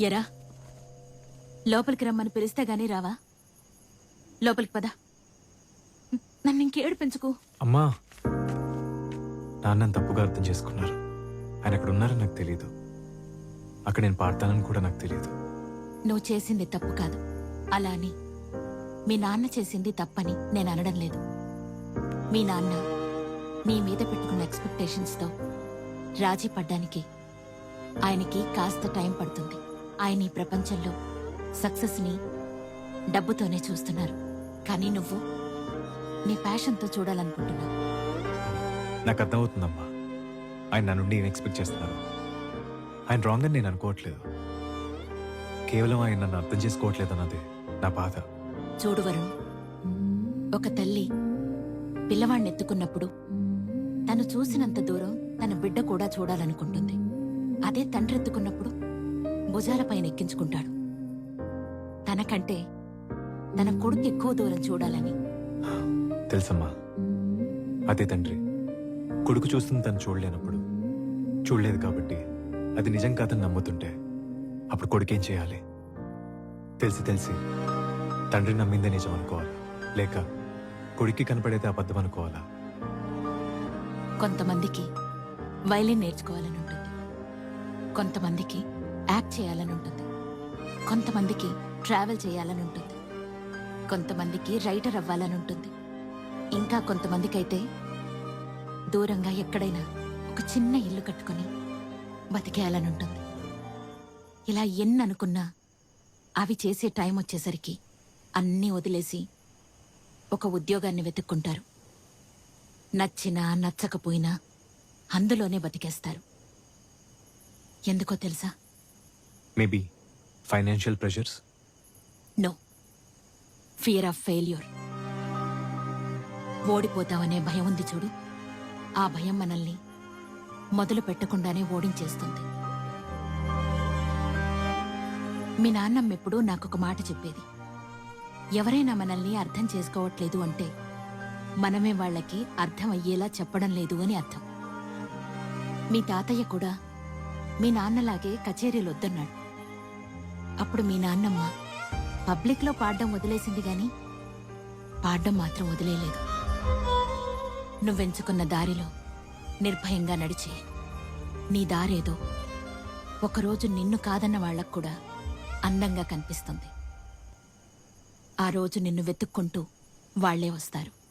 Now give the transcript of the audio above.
ఎరా లోపలికి రమ్మని పిలిస్తే గానీ రావా? లోపలికి పద. నన్ను ఇంకేడు పెంచుకో అమ్మా నాన్న తప్పుగా అర్థం చేసుకున్నారు. ఆయన అక్కడ ఉన్నారని నాకు తెలియదు అక్కడ నేను పాడతానని కూడా నాకు తెలియదు. నువ్వు చేసింది తప్పు కాదు. అలా అని. మీ నాన్న చేసింది తప్పని నేను అనడం లేదు. మీ నాన్న నీ మీద పెట్టుకున్న ఎక్స్పెక్టేషన్స్తో రాజీ పడ్డానికి ఆయనకి కాస్త టైం పడుతుంది. ఆయన ఈ ప్రపంచంలో సక్సెస్ని డబ్బుతోనే చూస్తున్నారు. కానీ నువ్వు నీ ప్యాషన్తో చూడాలనుకుంటున్నావు. నాకు అర్థమవుతుందమ్మా. ఆయన నా నుండి ఏం ఎక్స్పెక్ట్ చేస్తున్నారు? ఆయన రాంగ్ అని నేను అనుకోవట్లేదు. కేవలం ఆయన నన్ను అర్థం చేసుకోవట్లేదు అన్నదే నా బాధ. చూడు వరుణ్ ఒక తల్లి పిల్లవాణ్ణి ఎత్తుకున్నప్పుడు తను చూసినంత దూరం తన బిడ్డ కూడా చూడాలనుకుంటుంది. అదే తండ్రి ఎత్తుకున్నప్పుడు భుజాలపైన ఎక్కించుకుంటాడు. తనకంటే తన కొడుకు ఎక్కువ దూరం చూడాలని. తెలుసమ్మా అదే తండ్రి. కొడుకు చూస్తుంది తను చూడలేనప్పుడు. చూడలేదు కాబట్టి. అది నిజం కాదని నమ్ముతుంటే అప్పుడు కొడుకేం చేయాలి? తెలిసి తెలిసి తండ్రి నమ్మిందే నిజం అనుకోవాలా? లేక కొడుక్కి కనపడేది అబద్ధం అనుకోవాలా? కొంతమందికి వైలిన్ నేర్చుకోవాలని ఉంటుంది. కొంతమందికి యాక్ట్ చేయాలని ఉంటుంది. కొంతమందికి ట్రావెల్ చేయాలని ఉంటుంది. కొంతమందికి రైటర్ అవ్వాలని ఉంటుంది. ఇంకా కొంతమందికైతే దూరంగా ఎక్కడైనా ఒక చిన్న ఇల్లు కట్టుకొని బతికేయాలని ఉంటుంది ఇలా ఎన్ని అనుకున్నా అవి చేసే టైం వచ్చేసరికి అన్నీ వదిలేసి ఒక ఉద్యోగాన్ని వెతుక్కుంటారు. నచ్చినా నచ్చకపోయినా అందులోనే బతికేస్తారు. ఎందుకో తెలుసా? Maybe financial pressures no fear of failure ఓడిపోతామనే భయం ఉంది చూడు. ఆ భయం మనల్ని మొదలు పెట్టకుండానే ఓడించేస్తుంది. మీ నాన్నమ్మ ఎప్పుడూ నాకొక మాట చెప్పేది. ఎవరైనా మనల్ని అర్థం చేసుకోవట్లేదు అంటే మనమే వాళ్ళకి అర్థం అయ్యేలా చెప్పడం లేదు అని అర్థం. మీ తాతయ్య కూడా మీ నాన్నలాగే కచేరీలు వద్దన్నాడు. అప్పుడు మీ నాన్నమ్మ పబ్లిక్లో పాడడం వదిలేసింది గాని పాడడం మాత్రం వదిలేయలేదు నువ్వెంచుకున్న దారిలో నిర్భయంగా నడిచే. నీ దారేదో ఒకరోజు నిన్ను కాదన్న వాళ్ళకు కూడా అందంగా కనిపిస్తుంది. ఆ రోజు నిన్ను వెతుక్కుంటూ వాళ్ళే వస్తారు.